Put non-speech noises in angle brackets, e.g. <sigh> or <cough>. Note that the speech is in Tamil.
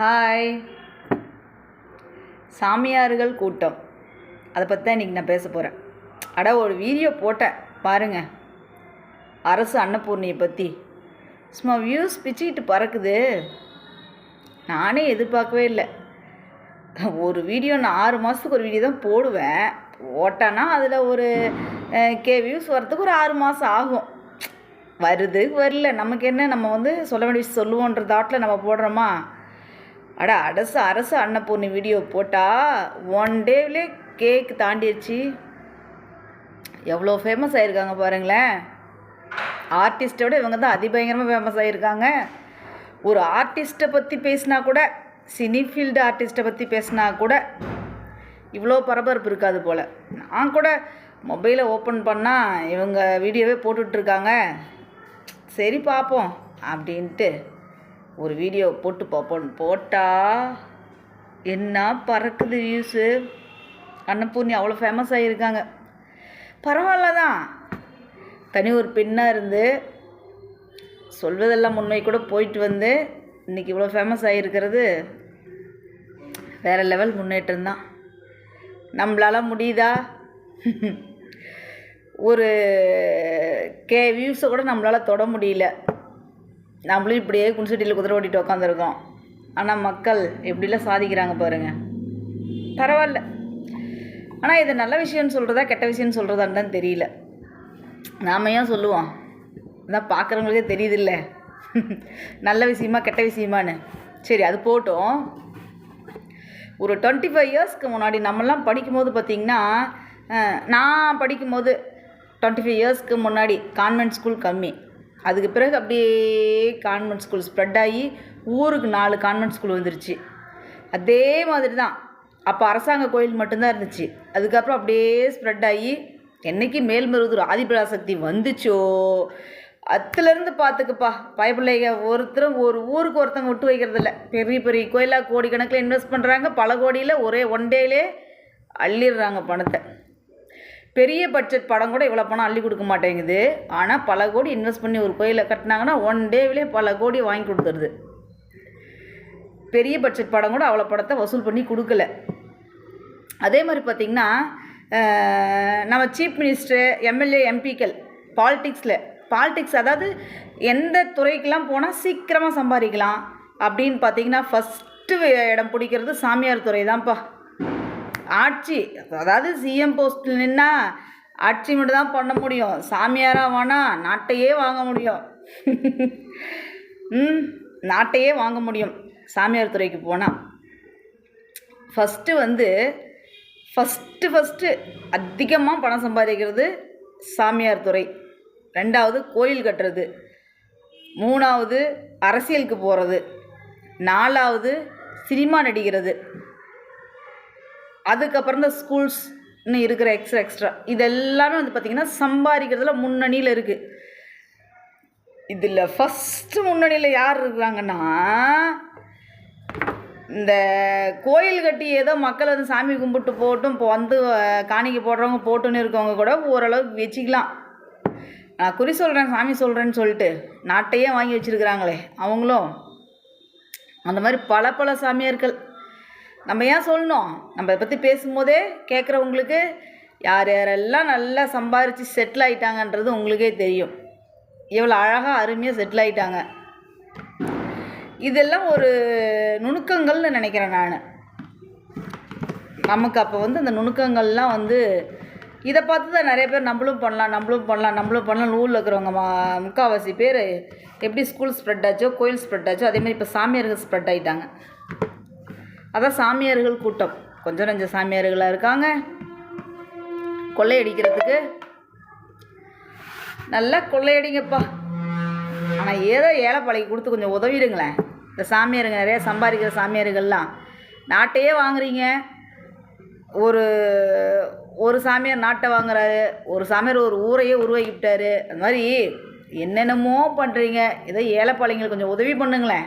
ஹாய் சாமியார்கள் கூட்டம். அதை பற்றி தான் இன்றைக்கி நான் பேச போகிறேன் அட ஒரு வீடியோ போட்டேன். பாருங்கள் அரசு அன்னபூர்ணியை பற்றி சும்மா வியூஸ் பிச்சுக்கிட்டு பறக்குது. நானே எதிர்பார்க்கவே இல்லை. ஒரு வீடியோ நான் ஆறு மாதத்துக்கு ஒரு வீடியோ தான் போடுவேன். போட்டேன்னா அதில் ஒரு கே வியூஸ் வரத்துக்கு ஒரு ஆறு மாதம் ஆகும். வருது வரல. நமக்கு என்ன? நம்ம வந்து சொல்ல வேண்டிய விஷயம் சொல்லுவோன்ற தாட்டில் நம்ம போடுறோமா? அடா அரசு அரசு அன்னபூர்ணி வீடியோ போட்டால் ஒன் டேவிலே கேக் தாண்டிடுச்சு எவ்வளோ ஃபேமஸ் ஆகிருக்காங்க பாருங்களேன். ஆர்டிஸ்ட்டோட விட இவங்க தான் அதிபயங்கரமாக ஃபேமஸ் ஆகிருக்காங்க ஒரு ஆர்டிஸ்ட்டை பற்றி பேசினா கூட சினி ஃபீல்டு ஆர்டிஸ்ட்டை பற்றி பேசினா கூட இவ்வளோ பரபரப்பு இருக்காது போல். நான் கூட மொபைலை ஓப்பன் பண்ணால் இவங்க வீடியோவே போட்டுட்ருக்காங்க சரி பார்ப்போம் அப்படின்ட்டு. ஒரு வீடியோ போட்டு பார்ப்போம். போட்டால் என்ன பறக்குது வியூஸு அன்னபூர்ணி அவ்வளோ ஃபேமஸ் ஆகியிருக்காங்க பரவாயில்ல தான் தனி ஒரு பெண்ணாக இருந்து சொல்வதெல்லாம் முன்மை கூட போயிட்டு வந்து இன்றைக்கி இவ்வளோ ஃபேமஸ் ஆகியிருக்கிறது வேறு லெவல் முன்னேற்றம் தான். நம்மளால் முடியுதா? <laughs> ஒரு கே வியூஸை கூட நம்மளால் தொட முடியல. நம்மளும் இப்படியே குன்சட்டியில் குதிரை ஓட்டிட்டு உட்காந்துருக்கோம் ஆனால் மக்கள் எப்படிலாம் சாதிக்கிறாங்க பாருங்கள் பரவாயில்ல. ஆனால் இது நல்ல விஷயம்னு சொல்கிறதா கெட்ட விஷயம்னு சொல்கிறதான்னு தான் தெரியல. நாம ஏன் சொல்லுவோம்? அதான் பார்க்குறவங்களுக்கே தெரியுதில்ல. நல்ல விஷயமா கெட்ட விஷயமான்னு. சரி அது போட்டோம். ஒரு டுவெண்ட்டி ஃபைவ் இயர்ஸ்க்கு முன்னாடி நம்மலாம் படிக்கும்போது பார்த்திங்கன்னா நான் படிக்கும்போது டுவெண்ட்டி ஃபைவ் இயர்ஸ்க்கு முன்னாடி கான்வென்ட் ஸ்கூல் கம்மி. அதுக்கு பிறகு அப்படியே கான்வென்ட் ஸ்கூல் ஸ்ப்ரெட் ஆகி ஊருக்கு நாலு கான்வென்ட் ஸ்கூல் வந்துருச்சு. அதே மாதிரி தான் அப்போ அரசாங்க கோயில் மட்டும்தான் இருந்துச்சு. அதுக்கப்புறம் அப்படியே ஸ்ப்ரெட் ஆகி என்னைக்கு மேல்மருவத்தூர் ஆதிபராசக்தி வந்துச்சோ? அதுலேருந்து பார்த்துக்குப்பா பயப்பிள்ளைங்க ஒருத்தரும் ஒரு ஊருக்கு ஒருத்தங்க விட்டு வைக்கிறதில்ல. பெரிய பெரிய கோயிலாக கோடிக்கணக்கில் இன்வெஸ்ட் பண்ணுறாங்க பல கோடியில் ஒரே ஒன் டேலே அள்ளிடுறாங்க பணத்தை. பெரிய பட்ஜெட் படம் கூட இவ்வளோ பணம் அள்ளி கொடுக்க மாட்டேங்குது. ஆனால் பல கோடி இன்வெஸ்ட் பண்ணி ஒரு கோயிலை கட்டினாங்கன்னா ஒன் டேவிலே பல கோடி வாங்கி கொடுத்துருது. பெரிய பட்ஜெட் படம் கூட அவ்வளோ படத்தை வசூல் பண்ணி கொடுக்கல. அதே மாதிரி பார்த்திங்கன்னா நம்ம சீஃப் மினிஸ்டர் எம்எல்ஏ எம்பிக்கள் பாலிட்டிக்ஸில் பாலிடிக்ஸ் அதாவது எந்த துறைக்கெலாம் போனால் சீக்கிரமாக சம்பாதிக்கலாம் அப்படின்னு பார்த்தீங்கன்னா ஃபஸ்ட்டு இடம் பிடிக்கிறது சாமியார் துறை தான்ப்பா ஆட்சி அதாவது சிஎம் போஸ்ட்டில் நின்னா ஆட்சி மட்டும் தான் பண்ண முடியும். சாமியாராக வேணால் நாட்டையே வாங்க முடியும். ம் நாட்டையே வாங்க முடியும் சாமியார் துறைக்கு போனால் ஃபஸ்ட்டு வந்து ஃபஸ்ட்டு ஃபஸ்ட்டு அதிகமாக பணம் சம்பாதிக்கிறது சாமியார் துறை. ரெண்டாவது கோயில் கட்டுறது. மூணாவது அரசியலுக்கு போகிறது நாலாவது சினிமா நடிக்கிறது. அதுக்கப்புறம் இந்த ஸ்கூல்ஸ் இன்னும் இருக்கிற எக்ஸ்ட்ரா எக்ஸ்ட்ரா இது எல்லாமே வந்து பார்த்திங்கன்னா சம்பாதிக்கிறதுல முன்னணியில் இருக்குது இதில் ஃபஸ்ட்டு முன்னணியில் யார் இருக்கிறாங்கன்னா இந்த கோயில் கட்டி ஏதோ மக்கள் வந்து சாமி கும்பிட்டு போட்டும் இப்போ வந்து காணிக்கை போடுறவங்க போட்டுன்னு இருக்கவங்க கூட ஓரளவுக்கு வச்சுக்கலாம். நான் குறி சொல்கிறேன் சாமி சொல்கிறேன்னு சொல்லிட்டு நாட்டையே வாங்கி வச்சுருக்கிறாங்களே அவங்களும். அந்த மாதிரி பல பல சாமியார்கள். நம்ம ஏன் சொல்லணும்? நம்ம இதை பற்றி பேசும்போதே கேட்குறவங்களுக்கு யார் யாரெல்லாம் நல்லா சம்பாரித்து செட்டில் ஆகிட்டாங்கன்றது உங்களுக்கே தெரியும். எவ்வளோ அழகாக அருமையாக செட்டில் ஆகிட்டாங்க இதெல்லாம் ஒரு நுணுக்கங்கள்னு நினைக்கிறேன் நான். நமக்கு அப்போ வந்து அந்த நுணுக்கங்கள்லாம் வந்து இதை பார்த்து தான் நிறைய பேர் நம்மளும் பண்ணலாம் நம்மளும் பண்ணலாம் நம்மளும் பண்ணலாம் ஊரில் இருக்கிறவங்க மா முக்கால்வாசி பேர் எப்படி ஸ்கூல் ஸ்ப்ரெட் ஆச்சோ கோயில் ஸ்ப்ரெட் ஆச்சோ அதேமாதிரி இப்போ சாமியார்கள் ஸ்ப்ரெட் ஆகிட்டாங்க அதான் சாமியார்கள் கூட்டம். கொஞ்சம் நஞ்சம் சாமியார்களாக இருக்காங்க? கொள்ளையடிக்கிறதுக்கு நல்லா கொள்ளையடிங்கப்பா ஆனால் ஏதோ ஏழைப்பாளைக்கு கொடுத்து கொஞ்சம் உதவிடுங்களேன். இந்த சாமியாருங்க நிறைய சம்பாதிக்கிற சாமியார்கள்லாம். நாட்டையே வாங்குறீங்க. ஒரு ஒரு சாமியார் நாட்டை வாங்குறாரு. ஒரு சாமியார் ஒரு ஊரையே உருவாக்கிவிட்டாரு. அந்த மாதிரி என்னென்னமோ பண்ணுறீங்க ஏதோ ஏழைப்பாளைங்களுக்கு கொஞ்சம் உதவி பண்ணுங்களேன்.